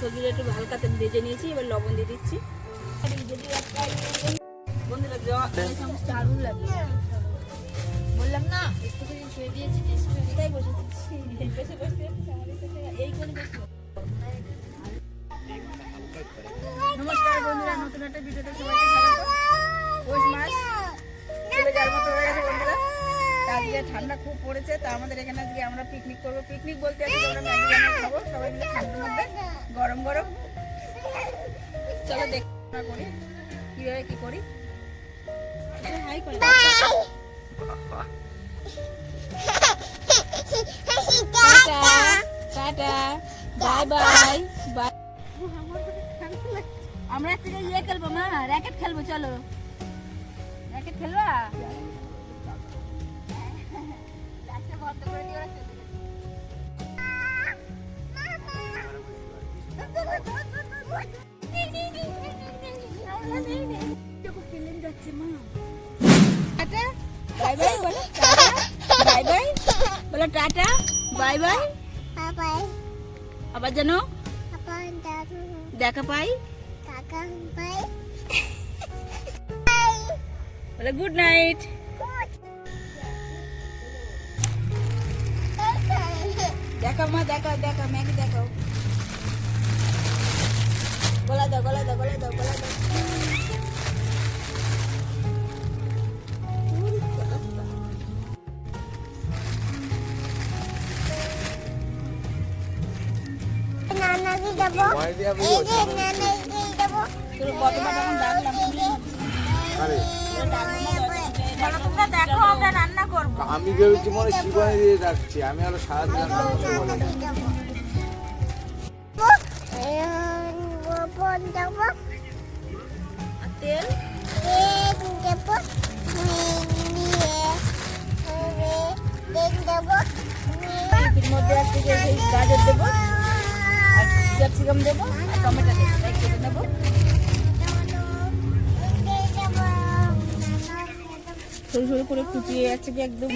সবজিটা একটু হালকাতে ভেজে নিয়েছি, এবার লবণ দিয়ে দিচ্ছি। বন্ধুরা লাগে। বললাম না বসেছি বসে বসে, এই করে নমস্কার বন্ধুরা, নতুন একটা ভিডিওতে স্বাগত। আজকে ঠান্ডা খুব পড়েছে তা আমাদের এখানে আজকে আমরা পিকনিক করব। পিকনিক বলতে আজকে আমরা ম্যাগি খাব সবাই মিলে ঠান্ডার মধ্যে গরম গরম। চলো দেখ করি কীভাবে কী করি? হাই করি ta-ta ta-ta bye bye. Bye আমরা আজকে ইয়ে খেলব মা র্যাকেট খেলব চলো। র্যাকেট খেলবা? টাটা বাই বাই টাটা আবার যেন দেখা পাই বলে গুড নাইট দেখাও মা দেখাও দেখাও ম্যাগি দেখাও। গলা দাও গলা দাও গলা দাও গলা দাও। তোর কতবার তখন ডাকলাম তোমরা দেখো আমরা রান্না করব। আমি ভেবেছি মনে শিবানি দিয়ে ডাকছি আমি আরও আর কিছু বলিনি। আর তেল? এর মধ্যে যে গাজর দেবো আর ক্যাপসিকাম দেবো আর টমেটো দেবো কেটে নেব। সরু সরু করে কুচিয়ে যাচ্ছে কি একদম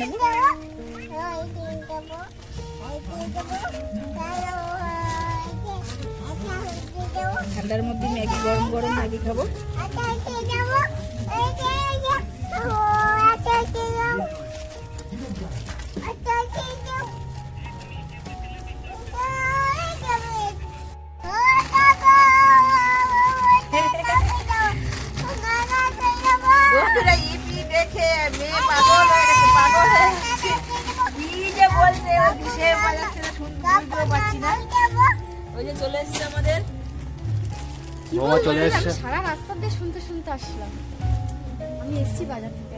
ঠান্ডার মধ্যে ম্যাগি গরম গরম ম্যাগি খাব ওই যে চলে এসছে আমাদের। বৌমা চলে এসছে। সারা রাস্তা দিয়ে শুনতে শুনতে আসলাম। আমি এসেছি বাজার থেকে।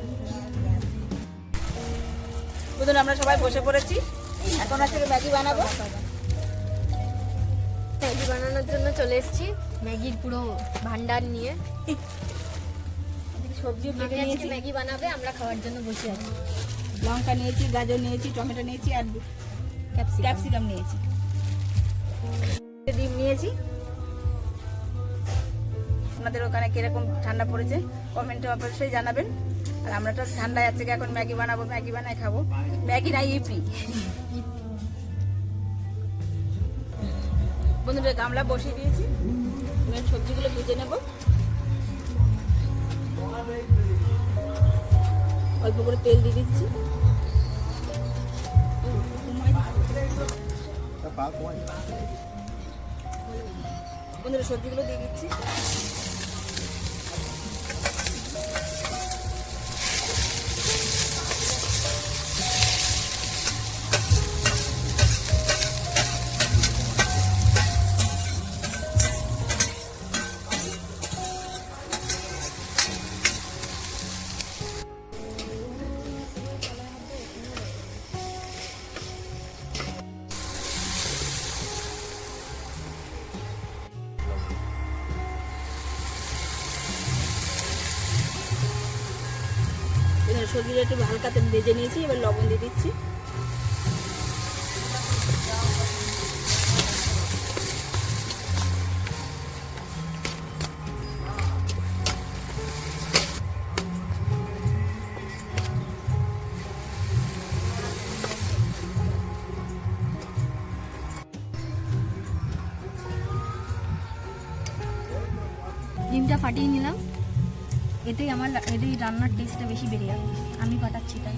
আমরা সবাই বসে পড়েছি। এখন আছে ম্যাগি বানাবো। ম্যাগি বানানোর জন্য চলে এসেছি। ম্যাগির পুরো ভান্ডার নিয়ে। আজকে নিয়েছি। ম্যাগি বানাবে আমরা খাওয়ার জন্য বসে আছি। লঙ্কা নিয়েছি গাজর নিয়েছি টমেটো নিয়েছি আর ক্যাপসিকাম নিয়েছি। ডিম নিয়েছি। আপনাদের ওখানে কীরকম ঠান্ডা পড়েছে কমেন্টে অবশ্যই জানাবেন। আর আমরা তো ঠান্ডায় আছে এখন ম্যাগি বানাবো, ম্যাগি বানাই খাব। ম্যাগি না, ইপি। বন্ধুরা গামলা বসিয়ে দিয়েছি। সবজিগুলো ভেজে নেব। অল্প করে তেল দিয়ে দিচ্ছি। বন্ধুরা সবজিগুলো দিয়ে দিচ্ছি। সবজিটা একটু হালকাতে ভেজে নিয়েছি এবার লবণ দিয়ে দিচ্ছি। ডিমটা ফাটিয়ে নিলাম। এতেই আমার এতেই রান্নার টেস্টটা বেশি বেড়ে যাবে আমি পাঠাচ্ছি তাই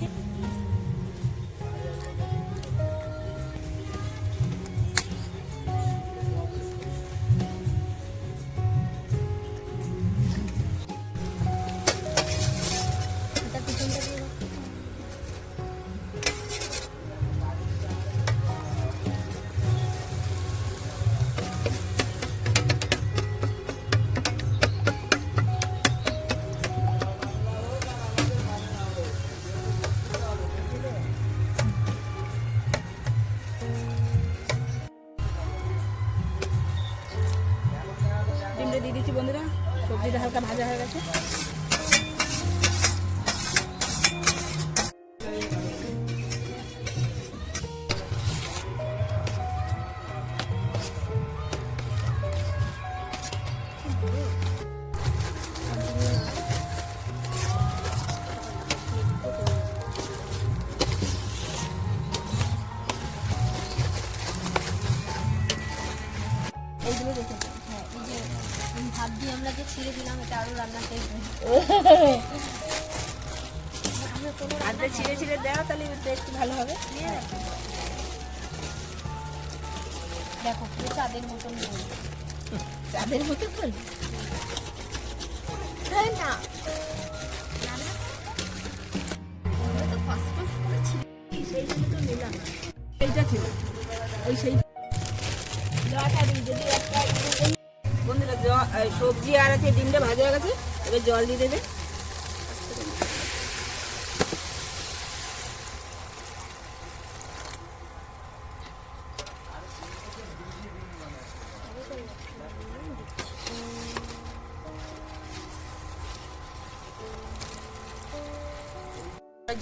এইগুলো দেখে দাও। হ্যাঁ এই যে ভাত দিয়ে আমরা যে ছিঁড়ে দিলাম এটা আরও রান্নার টেস্ট আমরা কোনো হাতে ছিঁড়ে ছিঁড়ে দেওয়া তাহলে টেস্ট ভালো হবে। দেখো পুরো চাঁদের মতন। চাঁদের মতো ফুল না। এইটা ছিল। ওই সেই সবজি আর আছে, ডিমটা ভাজা হয়ে গেছে, এবার জল দিয়ে দেবে।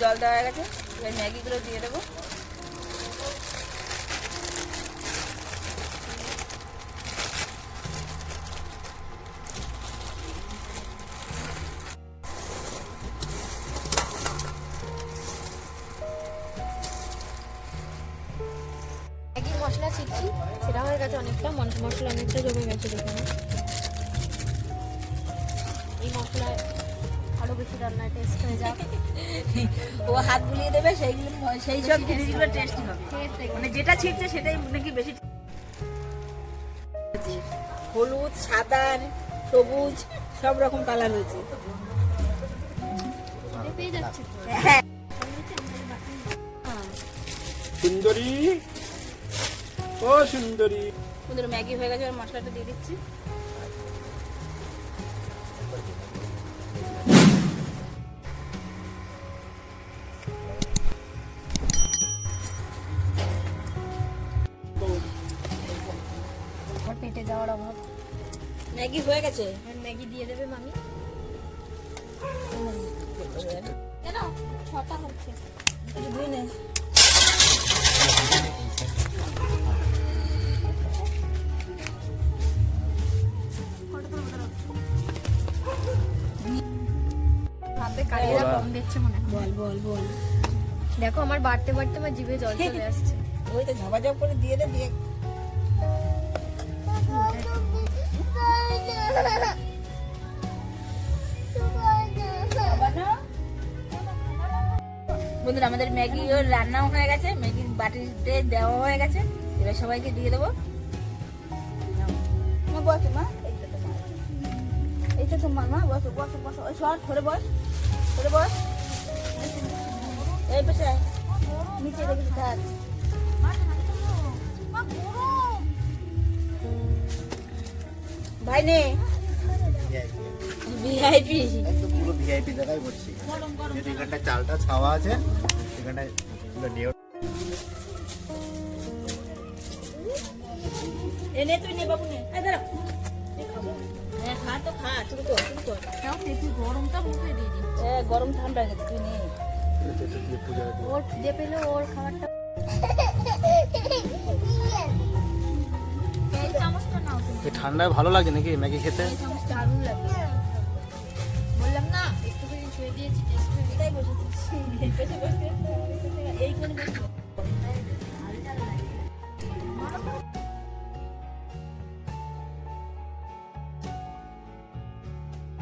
জল দেওয়া হয়ে গেছে, এবার ম্যাগিগুলো দিয়ে দেবো। গেছে অনেকটা মন- মশলা অনেকটা জমে গেছে দেখুন। এই মশলায় আরও বেশি রান্নার টেস্ট হয়ে যাক। ও হাত বুলিয়ে দেবে সেইগুলো সেই সব জিনিসগুলো টেস্টি হবে। মানে যেটা ছিটছে সেটাই নাকি বেশি হলুদ সাদা সবুজ সব রকম কালার হয়েছে পেয়ে যাচ্ছে। হ্যাঁ। সুন্দরী। ও সুন্দরী। ওদের ম্যাগি হয়ে গেছে আর মশলাটা দিয়ে দিচ্ছি। পেটে যাওয়ার অভাব। ম্যাগি হয়ে গেছে? ম্যাগি দিয়ে দেবে মামি। কেন? ছটা হচ্ছে। কম দিচ্ছে মনে হয়। বল বল বল। দেখো আমার বাড়তে বাড়তে আমার জিভে জল চলে আসছে। ওই তো ঝাপাঝাপ করে দিয়ে দে দিয়ে। বন্ধুরা আমাদের ম্যাগি ওর রান্নাও হয়ে গেছে ম্যাগির বাটিতে দেওয়া হয়ে গেছে। এবার সবাইকে দিয়ে দেবো। মা বসো মা। এইটা তোমার এইটা তোমার মা বসো বসো বসো। ওই সর ধরে বস। বস এই নিচে ভাই নে। ভিআইপি একদম পুরো ভিআইপি জায়গায় বসছি এখানটা চালটা ছাওয়া আছে এখানটায় এগুলো নিয়ে এনে তুই নে বাবু নে। এই দাঁড়া। তো গরমটা হ্যাঁ গরম ঠান্ডা ওর পেলে ওর ঠান্ডায় ভালো লাগে নাকি? ম্যাগি খেতে বললাম না দিয়েছি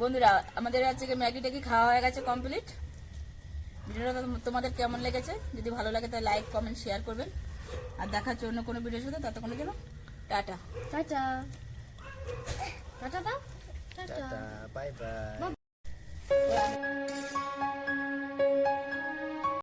বন্ধুরা আমাদের আজকে ম্যাগি ট্যাগি খাওয়া হয়ে গেছে কমপ্লিট ভিডিওটা তোম- তোমাদের কেমন লেগেছে? যদি ভালো লাগে তাহলে লাইক কমেন্ট শেয়ার করবেন। আর দেখার জন্য কোনো ভিডিও শুধু ততক্ষণের জন্য ta-ta. Ta-ta. Ta-ta. Ta-ta. Ta-ta bye bye